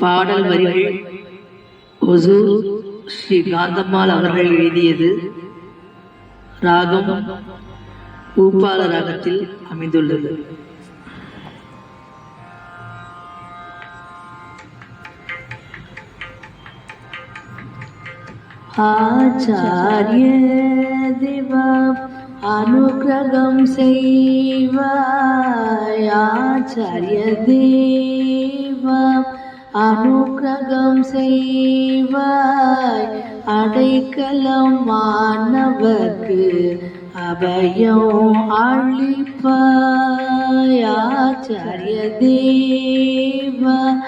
பாடல் வரிகள் ஒசூர் ஸ்ரீ காந்தம்மாள் அவர்கள் எழுதியது ராகம் பூப்பால ராகத்தில் அமைந்துள்ளது. ஆச்சாரிய தேவா அனுகிரகம் செய்வாய். ஆச்சாரிய தேவா அனுகிரகம் செய்வாய். அடைக்கலம் மாணவர்க்கு அபயம் அழிப்பாய் ஆச்சாரிய தேவா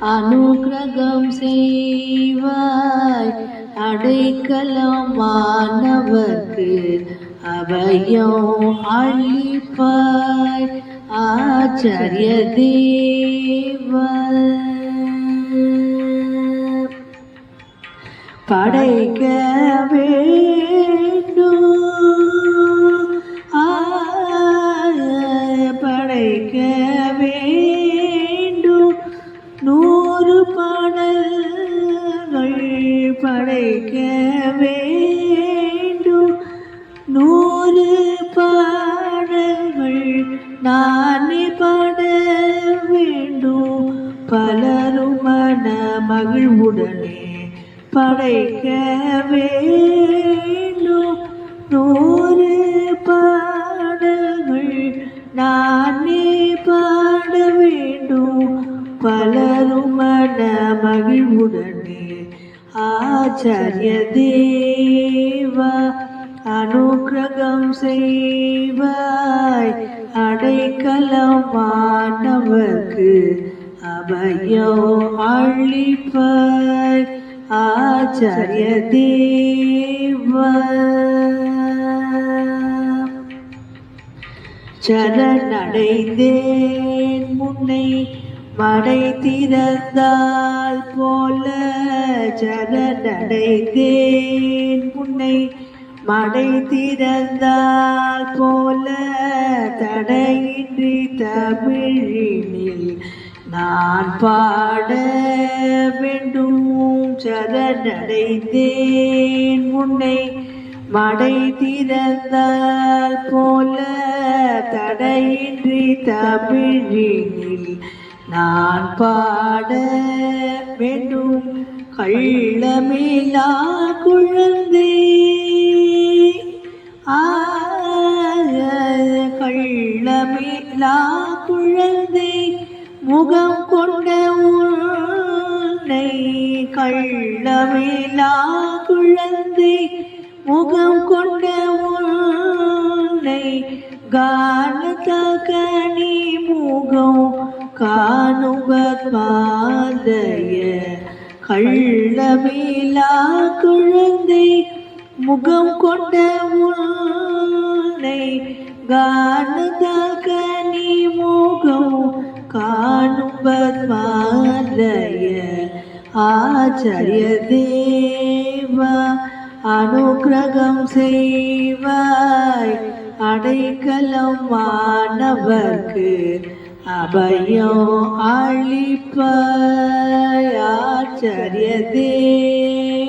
அனுகிரகம் செய்வாய். அடைக்கலம் மாணவர்க்கு அபயம் அழிப்பாய் ஆச்சாரிய தேவா படைக்க வேண்டும். படைக்க வேண்டும். நூறு பாடல்கள் படைக்க வேண்டும். நூறு பாடல்கள் நானே பாட வேண்டும். பலரும் மன மகிழ்வுடனே படைக்க வேண்டும் நூறு பாடல்கள் நானே பாட வேண்டும். பலரும் மன மகிழ்வுடனே ஆச்சாரிய தேவா அனுகிரகம் செய்வாய். அடைக்கலமானவர்க்கு அபயோ அழிப்பாய் அளிப்பாய் ஆச்சாரிய சரணடைந்தேன் முன்னை மடை திறந்தால் போல. சரணடைந்தேன் முன்னை மடை திறந்தால் போல. தடையின்றி தமிழினில் நான் பாட வேண்டும் சரணடைந்தேன். உன்னை மடை திறந்தால் போல தடையின்றி தமிழினில் நான் பாட வேண்டும். கள்ளமில்லா குழந்தை முகம் கொண்ட உன்னை கள்ளமிலா குழந்தை. முகம் கொண்ட உன்னை கானதகனி முகம் காணுவர் பாதைய கள்ளமில்லா குழந்தை. முகம் கொண்ட உன்னை கானதகனி முகம் காணுவர் பாதைய ஆச்சாரிய தேவா அனுகிரகம் செய்வாய். அடைக்கலம் மாணவர்க்கு அபயம் அளிப்பாய். ஆச்சரிய தேவ